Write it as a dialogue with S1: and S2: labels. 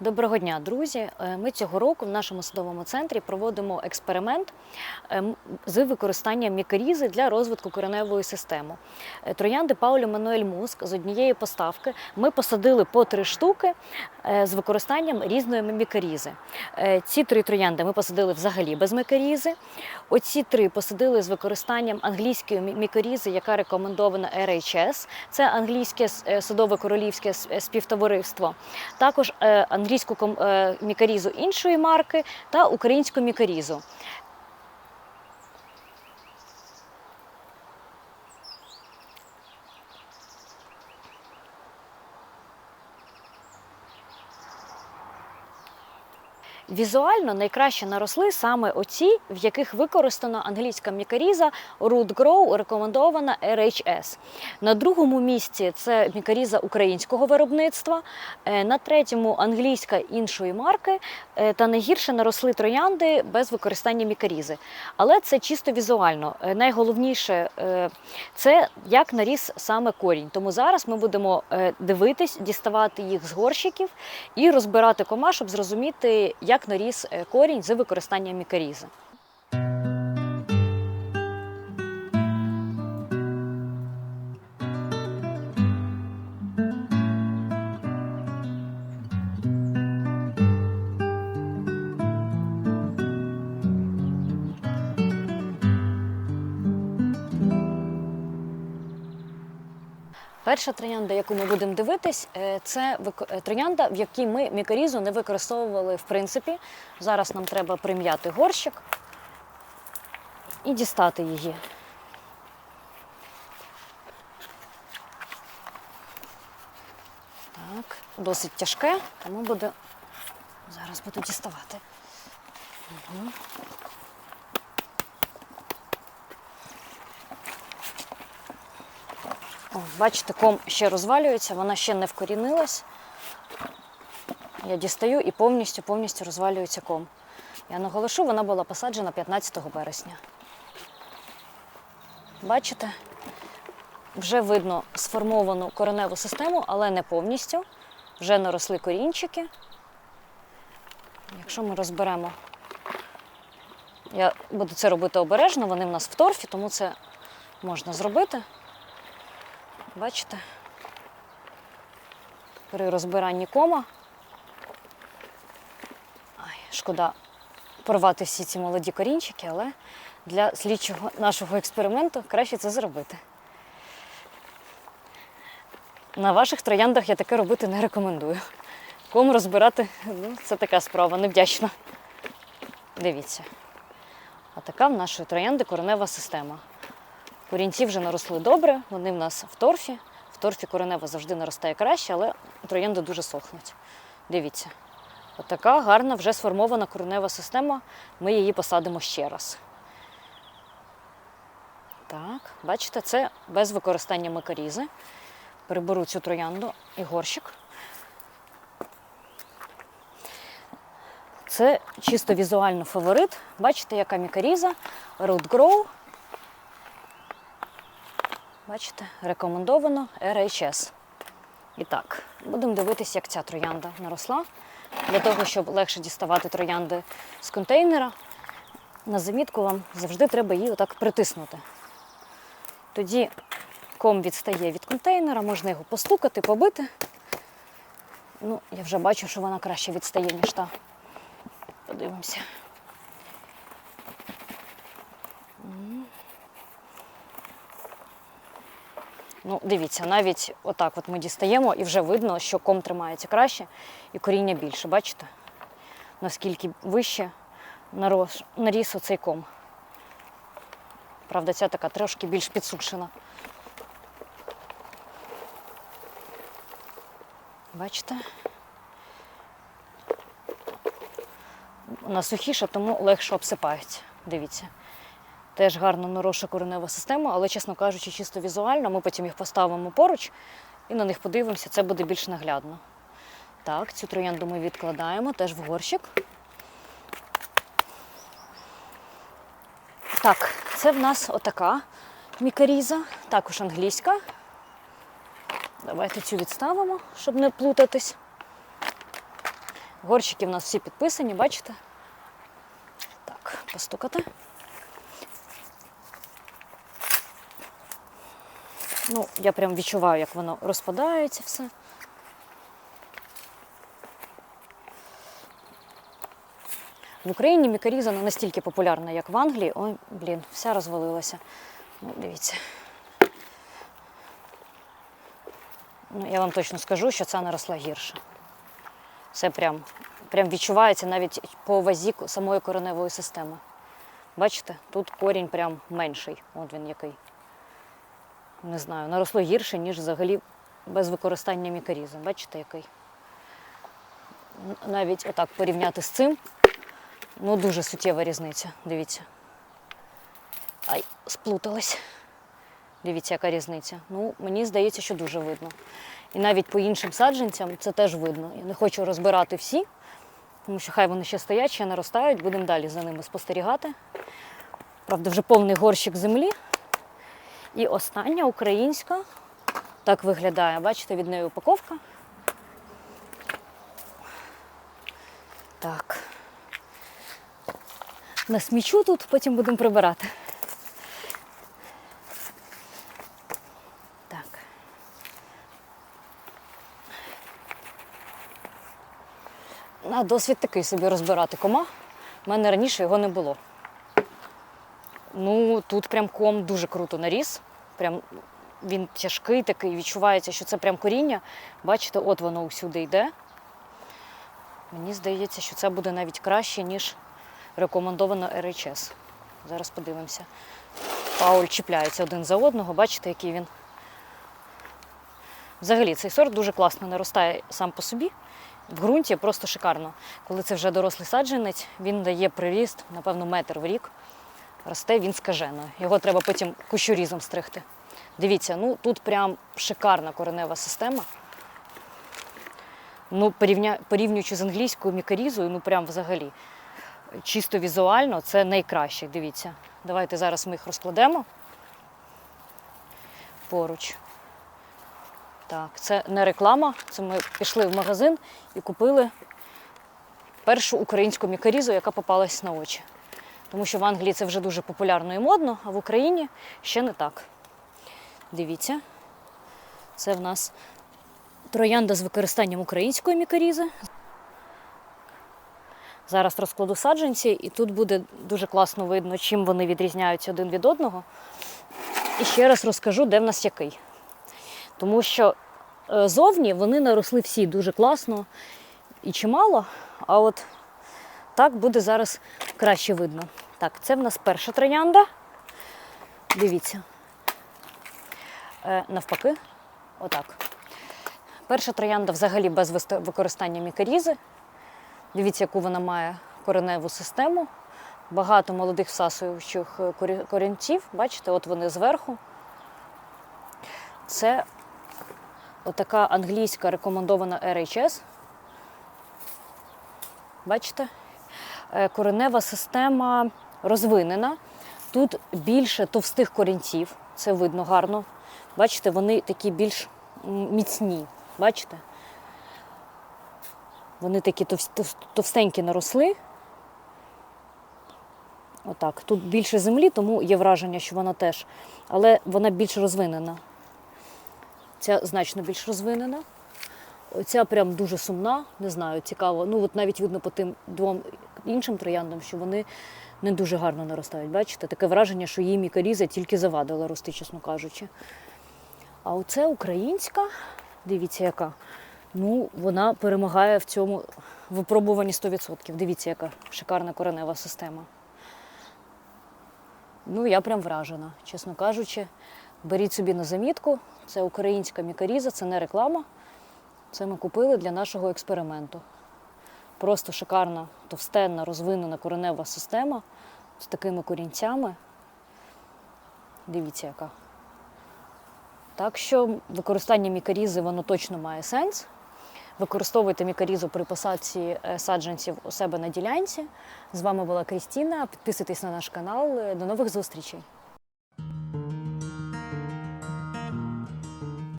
S1: Доброго дня, друзі. Е, Ми цього року в нашому садовому центрі проводимо експеримент е, з використанням мікорізи для розвитку кореневої системи. Е, Троянди Паулі Мануель Муск з однієї поставки ми посадили по три штуки е, з використанням різної мікорізи. Ці три троянди ми посадили взагалі без мікорізи. Оці три посадили з використанням англійської мі- мікорізи, яка рекомендована RHS. Це англійське с- е, садове королівське співтовариство. Також е, англійську е, іншої марки та українську мікорізу. Візуально найкраще наросли саме оці, в яких використана англійська мікоріза Root Grow, рекомендована RHS. На другому місці це мікоріза українського виробництва, е, на третьому англійська іншої марки, е, та найгірше наросли троянди без використання мікорізи. Але це чисто візуально. Е, Найголовніше це як наріс саме корінь. Тому зараз ми будемо дивитись, діставати їх з горщиків і розбирати кома, щоб зрозуміти, як наріс е, корінь з використанням мікорізи. Перша троянда, яку ми будемо дивитись, е, це е, троянда, в якій ми мікорізу не використовували в принципі. Зараз нам треба прим'яти горщик і дістати її. Так, досить тяжке, тому буде зараз буду діставати. Мгм. Бачите, ком ще розвалюється, вона ще не вкорінилась. Я дістаю і повністю повністю розвалюється ком. Я наголошу, вона була посаджена 15 березня. Бачите? Вже видно сформовану кореневу систему, але не повністю. Вже наросли корінчики. Якщо ми розберемо, я буду це робити обережно, вони в нас в торфі, тому це можна зробити. Бачите? При розбиранні кома. Ай, шкода порвати всі ці молоді корінчики, але для слідчого нашого експерименту краще це зробити. На ваших трояндах я таке робити не рекомендую. Ком розбирати ну, це така справа, невдячна. Дивіться. А така в нашої троянди коренева система. Корінці вже наросли добре, вони в нас в торфі. В торфі коренева завжди наростає краще, але троянди дуже сохнуть. Дивіться, отака гарна вже сформована коренева система. Ми її посадимо ще раз. Так, бачите, це без використання микорізи. Приберу цю троянду і горщик. Це чисто візуально фаворит. Бачите, яка мікоріза, Root Grow. Бачите, рекомендовано RHS. І так, будемо дивитися, як ця троянда наросла. Для того, щоб легше діставати троянди з контейнера, на замітку вам завжди треба її отак притиснути. Тоді ком відстає від контейнера, можна його постукати, побити. Ну, я вже бачу, що вона краще відстає, ніж та. Подивимося. Ну, дивіться, навіть отак от ми дістаємо і вже видно, що ком тримається краще і коріння більше. Бачите? Наскільки вище нарос, наріс оцей ком. Правда, ця така трошки більш підсушена. Бачите? Вона сухіша, тому легше обсипається. Дивіться. Теж гарно нароша коренева система, але, чесно кажучи, чисто візуально, ми потім їх поставимо поруч і на них подивимося, це буде більш наглядно. Так, цю троянду ми відкладаємо теж в горщик. Так, це в нас отака мікаріза, також англійська. Давайте цю відставимо, щоб не плутатись. Горщики в нас всі підписані, бачите? Так, постукати. Ну, я прям відчуваю, як воно розпадається все. В Україні мікаріза не настільки популярна, як в Англії. Ой, блін, вся розвалилася. Ну, дивіться. Ну, я вам точно скажу, що ця наросла гірше. Це прям, прям відчувається навіть по вазі самої кореневої системи. Бачите, тут корінь прям менший. От він який. Не знаю, наросло гірше, ніж взагалі без використання мікарізу. Бачите, який? Навіть отак порівняти з цим, ну дуже суттєва різниця. Дивіться. Ай, сплуталась. Дивіться, яка різниця. Ну, мені здається, що дуже видно. І навіть по іншим саджанцям це теж видно. Я не хочу розбирати всі, тому що хай вони ще стоять, ще наростають, будемо далі за ними спостерігати. Правда, вже повний горщик землі. І остання українська. Так виглядає. Бачите, від неї упаковка. Так. Насмічу тут, потім будемо прибирати. Так. На досвід такий собі розбирати кома. У мене раніше його не було. Ну, тут прям ком дуже круто наріс. Прям він тяжкий такий, відчувається, що це прям коріння. Бачите, от воно усюди йде. Мені здається, що це буде навіть краще, ніж рекомендовано RHS. Зараз подивимося. Пауль чіпляється один за одного, бачите, який він. Взагалі, цей сорт дуже класно наростає сам по собі. В ґрунті просто шикарно. Коли це вже дорослий саджанець, він дає приріст, напевно, метр в рік. Росте він скажено. Його треба потім кущорізом стригти. Дивіться, ну тут прям шикарна коренева система. Ну, порівня... порівнюючи з англійською мікарізою, ну прям взагалі. Чисто візуально це найкраще. Дивіться. Давайте зараз ми їх розкладемо поруч. Так, це не реклама. Це ми пішли в магазин і купили першу українську мікарізу, яка попалась на очі. Тому що в Англії це вже дуже популярно і модно, а в Україні ще не так. Дивіться, це в нас троянда з використанням української мікарізи. Зараз розкладу саджанці, і тут буде дуже класно видно, чим вони відрізняються один від одного. І ще раз розкажу, де в нас який. Тому що е, зовні вони наросли всі дуже класно і чимало, а от так буде зараз краще видно. Так, це в нас перша троянда. Дивіться. Е, навпаки, отак. Перша троянда взагалі без використання мікарізи. Дивіться, яку вона має кореневу систему. Багато молодих всасуючих е, корінців. Бачите, от вони зверху. Це отака англійська рекомендована RHS. Бачите? Е, Коренева система розвинена. Тут більше товстих корінців, це видно гарно. Бачите, вони такі більш міцні. Бачите? Вони такі товс- товс- товстенькі наросли. Отак. Тут більше землі, тому є враження, що вона теж. Але вона більш розвинена. Ця значно більш розвинена. Оця прям дуже сумна, не знаю, цікаво. Ну, от навіть видно по тим двом іншим трояндам, що вони не дуже гарно наростають. Бачите? Таке враження, що її мікаріза тільки завадила рости, чесно кажучи. А оце українська, дивіться, яка. Ну, вона перемагає в цьому випробуванні 100%. Дивіться, яка шикарна коренева система. Ну, я прям вражена, чесно кажучи. Беріть собі на замітку. Це українська мікаріза, це не реклама. Це ми купили для нашого експерименту. Просто шикарна, товстенна, розвинена коренева система з такими корінцями. Дивіться, яка. Так що використання мікарізи воно точно має сенс. Використовуйте мікарізу при посадці е, саджанців у себе на ділянці. З вами була Крістіна. Підписуйтесь на наш канал. До нових зустрічей!